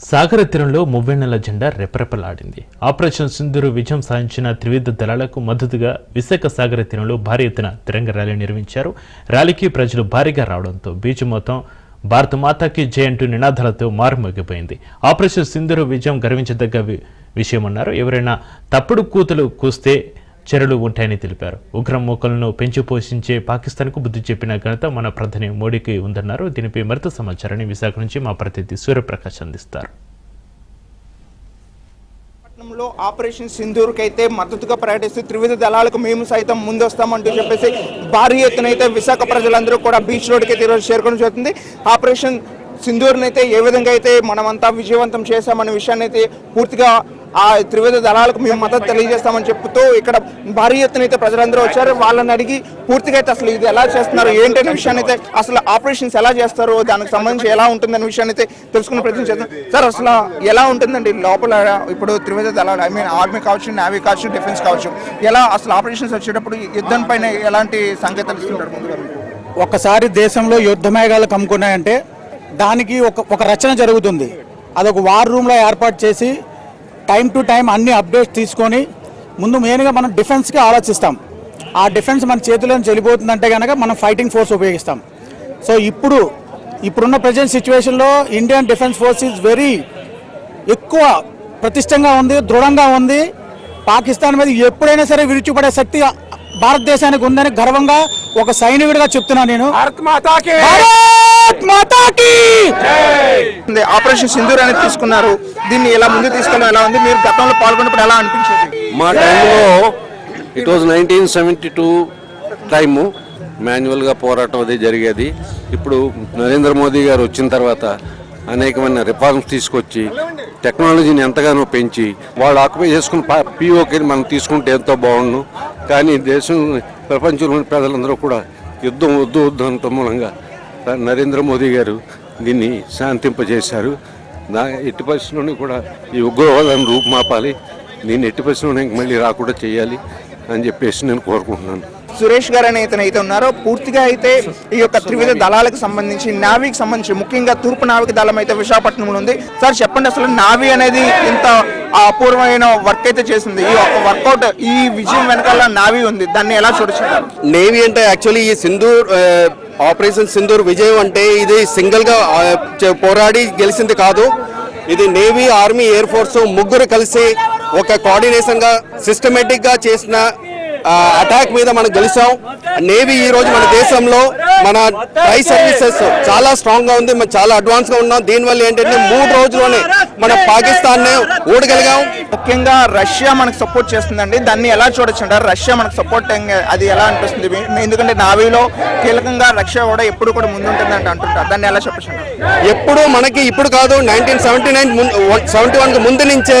సాగర తీరంలో మువ్వెన్నెల జెండా రెపరెపలాడింది. ఆపరేషన్ సింధూరు విజయం సాధించిన త్రివిధ దళాలకు మద్దతుగా విశాఖ సాగర తీరంలో భారీ ఎత్తున తిరంగ ర్యాలీ నిర్వహించారు. ర్యాలీకి ప్రజలు భారీగా రావడంతో బీచ్ మొత్తం భారత మాతాకి జై అంటూ నినాదాలతో మారుమోగిపోయింది. ఆపరేషన్ సింధూరు విజయం గర్వించదగ్గ విషయమన్నారు. ఎవరైనా తప్పుడు కూతులు కూస్తే చర్యలు ఉంటాయని తెలిపారు. ఉగ్ర మూకలను పెంచి పోషించే పాకిస్తాన్కు బుద్ధి చెప్పిన ఘనత మన ప్రధాని మోడీకి ఉందన్నారు. దీనిపై మరింత సమాచారాన్ని విశాఖ నుంచి మా ప్రతినిధి సూర్యప్రకాష్ అందిస్తారు. పట్నంలో ఆపరేషన్ సింధూర్కి అయితే మద్దతుగా ప్రకటిస్తూ త్రివిధ దళాలకు మేము సైతం ముందొస్తామంటూ చెప్పేసి భారీ ఎత్తున అయితే విశాఖ ప్రజలందరూ కూడా బీచ్ రోడ్కి అయితే ఈరోజు చేరుకోవడం జరుగుతుంది. ఆపరేషన్ సింధూర్ని అయితే ఏ విధంగా అయితే మనమంతా విజయవంతం చేశామనే విషయాన్ని అయితే పూర్తిగా ఆ త్రివిధ దళాలకు మేము మద్దతు తెలియజేస్తామని చెప్తూ ఇక్కడ భారీ ఎత్తున అయితే ప్రజలందరూ వచ్చారు. వాళ్ళని అడిగి పూర్తిగా అయితే అసలు ఇది ఎలా చేస్తున్నారు? ఏంటనే విషయాన్ని అయితే అసలు ఆపరేషన్స్ ఎలా చేస్తారు దానికి సంబంధించి ఎలా ఉంటుందనే విషయాన్ని అయితే తెలుసుకునే ప్రయత్నం చేద్దాం. సార్ అసలు ఎలా ఉంటుందండి? లోపల ఇప్పుడు త్రివిధ దళాలు ఐ మీన్ ఆర్మీ కావచ్చు నేవీ కావచ్చు డిఫెన్స్ కావచ్చు ఎలా అసలు ఆపరేషన్స్ వచ్చేటప్పుడు యుద్ధం పైన ఎలాంటి సంకేతాలు ఇస్తుంటారు ముందుగా? ఒక్కసారి దేశంలో యుద్ధమేఘాలు కమ్ముకున్నాయంటే దానికి ఒక ఒక రచన జరుగుతుంది. అదొక వార్ రూమ్లో ఏర్పాటు చేసి టైం టు టైం అన్ని అప్డేట్స్ తీసుకొని ముందు మెయిన్గా మనం డిఫెన్స్కి ఆలోచిస్తాం. ఆ డిఫెన్స్ మన చేతిలో చెల్లిపోతుందంటే కనుక మనం ఫైటింగ్ ఫోర్స్ ఉపయోగిస్తాం. సో ఇప్పుడు ఇప్పుడున్న ప్రజెంట్ సిచ్యువేషన్లో Indian defence force is very ఎక్కువ ప్రతిష్టంగా ఉంది దృఢంగా ఉంది. పాకిస్తాన్ మీద ఎప్పుడైనా సరే విరుచుపడే శక్తి భారతదేశానికి ఉందని గర్వంగా ఒక సైనికుడిగా చెప్తున్నాను నేను. భారత్ మాతాకి. ఆపరేషన్ సింధూర్ అనేది తీసుకున్నారు. దీన్ని ఎలా ముందు తీసుకెళ్ళడం ఎలా ఉంది? మీరు గతంలో పాల్గొన్నప్పుడు ఎలా అనిపించేది? మా టైంలో it was nineteen seventy two time మాన్యువల్గా పోరాటం అది జరిగేది. ఇప్పుడు నరేంద్ర మోదీ గారు వచ్చిన తర్వాత అనేకమైన రిఫార్మ్స్ తీసుకొచ్చి టెక్నాలజీని ఎంతగానో పెంచి వాళ్ళు ఆక్యుపై చేసుకున్న పిఓకి మనం తీసుకుంటే ఎంతో బాగుండు. కానీ దేశం ప్రపంచంలోని ప్రజలందరూ కూడా యుద్ధం వద్దు వద్దు అంత మూలంగా నరేంద్ర మోదీ గారు దీన్ని శాంతింపజేశారు. నా ఎట్టి పరిస్థితుల్లోనూ కూడా ఈ ఉగ్రవాదాన్ని రూపుమాపాలి దీన్ని ఎట్టి పరిస్థితుల్లోనూ ఇంక మళ్ళీ రాకుండా చేయాలి అని చెప్పేసి నేను కోరుకుంటున్నాను. సురేష్ గారు అనే ఇతను అయితే ఉన్నారో పూర్తిగా అయితే ఈ యొక్క త్రివిధ దళాలకు సంబంధించి నావీకి సంబంధించి ముఖ్యంగా తూర్పు నావిక దళం అయితే విశాఖపట్నంలో ఉంది. సార్ చెప్పండి అసలు నావీ అనేది ఇంత అపూర్వమైన వర్క్ అయితే చేసింది. ఈ యొక్క వర్కౌట్ ఈ విజయం వెనకాల నావీ ఉంది. దాన్ని ఎలా చూడొచ్చు నేవీ అంటే యాక్చువల్లీ ఈ సింధూర్ ఆ, ఆపరేషన్ సింధూర్ విజయం అంటే ఇది సింగిల్గా పోరాడి గెలిచింది కాదు. ఇది నేవీ ఆర్మీ ఎయిర్ ఫోర్స్ ముగ్గురు కలిసి ఒక కోఆర్డినేషన్గా సిస్టమేటిక్గా చేసిన అటాక్ మీద మనం గెలిచాం. నేవీ ఈ రోజు మన దేశంలో మన ట్రై సర్వీసెస్ చాలా స్ట్రాంగ్గా ఉంది. మనం చాలా అడ్వాన్స్గా ఉన్నాం. దీనివల్ల ఏంటంటే మూడు రోజుల్లోనే మన పాకిస్తాన్ ఓడగలిగాం. ముఖ్యంగా రష్యా మనకు సపోర్ట్ చేస్తుందండి. దాన్ని ఎలా చూడొచ్చు అంటారు రష్యా మనకు సపోర్ట్ అది ఎలా అనిపిస్తుంది? ఎందుకంటే నావీలో కీలకంగా రష్యా కూడా ఎప్పుడు కూడా ముందుంటుంది అంటే అంటుంటారు. దాన్ని ఎలా చెప్పచ్చు ఎప్పుడు మనకి ఇప్పుడు కాదు nineteen seventy nine seventy one ముందు నుంచే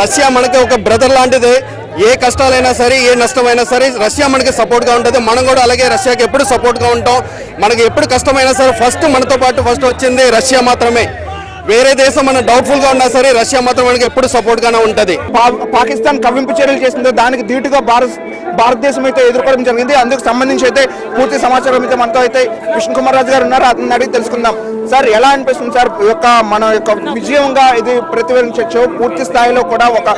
రష్యా మనకి ఒక బ్రదర్ లాంటిదే. ఏ కష్టాలైనా సరే ఏ నష్టమైనా సరే రష్యా మనకి సపోర్ట్గా ఉంటుంది. మనం కూడా అలాగే రష్యాకి ఎప్పుడు సపోర్ట్గా ఉంటాం. మనకి ఎప్పుడు కష్టమైనా సరే ఫస్ట్ మనతో పాటు ఫస్ట్ వచ్చింది రష్యా మాత్రమే. వేరే దేశం మన డౌట్ఫుల్గా ఉన్నా సరే రష్యా మాత్రం మనకి ఎప్పుడు సపోర్ట్ గానే ఉంటది. పా- పాకిస్తాన్ కవ్వింపు చర్యలు చేసిందో దానికి ధీటుగా భారత్ భారతదేశం అయితే ఎదుర్కోవడం జరిగింది. అందుకు సంబంధించి అయితే పూర్తి సమాచారం అయితే మనతో అయితే కృష్ణ కుమార్ రాజు గారు ఉన్నారు. అతను అడిగి తెలుసుకుందాం. సార్ ఎలా అనిపిస్తుంది సార్? యొక్క మన యొక్క విజయంగా ఇది ప్రతిఫలించవచ్చు పూర్తి స్థాయిలో కూడా ఒక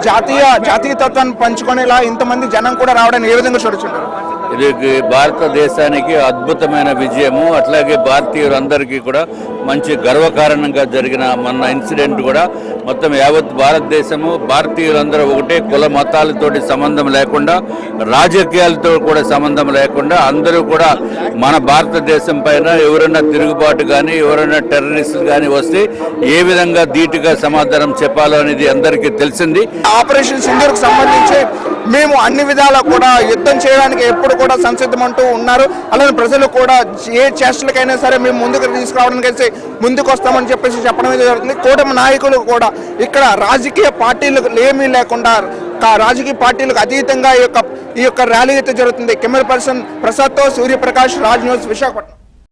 జాతీయ జాతీయతత్వాన్ని పంచుకునేలా ఇంతమంది జనం కూడా రావడానికి ఏ విధంగా చూడొచ్చుంటారు ఇది భారతదేశానికి అద్భుతమైన విజయము. అట్లాగే భారతీయులందరికీ కూడా మంచి గర్వకారణంగా జరిగిన మన ఇన్సిడెంట్ కూడా మొత్తం యావత్ భారతదేశము. భారతీయులందరూ ఒకటే కుల మతాలతోటి సంబంధం లేకుండా రాజకీయాలతో కూడా సంబంధం లేకుండా అందరూ కూడా మన భారతదేశం పైన ఎవరైనా తిరుగుబాటు కానీ ఎవరైనా టెర్రరిస్టులు కానీ వస్తే ఏ విధంగా ధీటుగా సమాధానం చెప్పాలో అనేది అందరికీ తెలిసింది. ఆపరేషన్ సింధూర్కి సంబంధించి మేము అన్ని విధాలా కూడా యుద్ధం చేయడానికి ఎప్పుడు కూడా సంసిద్ధమంటూ ఉన్నారు. అలానే ప్రజలు కూడా ఏ చేష్టలకైనా సరే మేము ముందుకు తీసుకురావడానికి అయితే ముందుకు వస్తామని చెప్పేసి చెప్పడం అయితే జరుగుతుంది. కూటమి నాయకులు కూడా ఇక్కడ రాజకీయ పార్టీలకు ఏమీ లేకుండా రాజకీయ పార్టీలకు అతీతంగా ఈ యొక్క ఈ యొక్క ర్యాలీ అయితే జరుగుతుంది. కెమెరా పర్సన్ ప్రసాద్తో సూర్యప్రకాష్ రాజ్ న్యూస్ విశాఖపట్నం.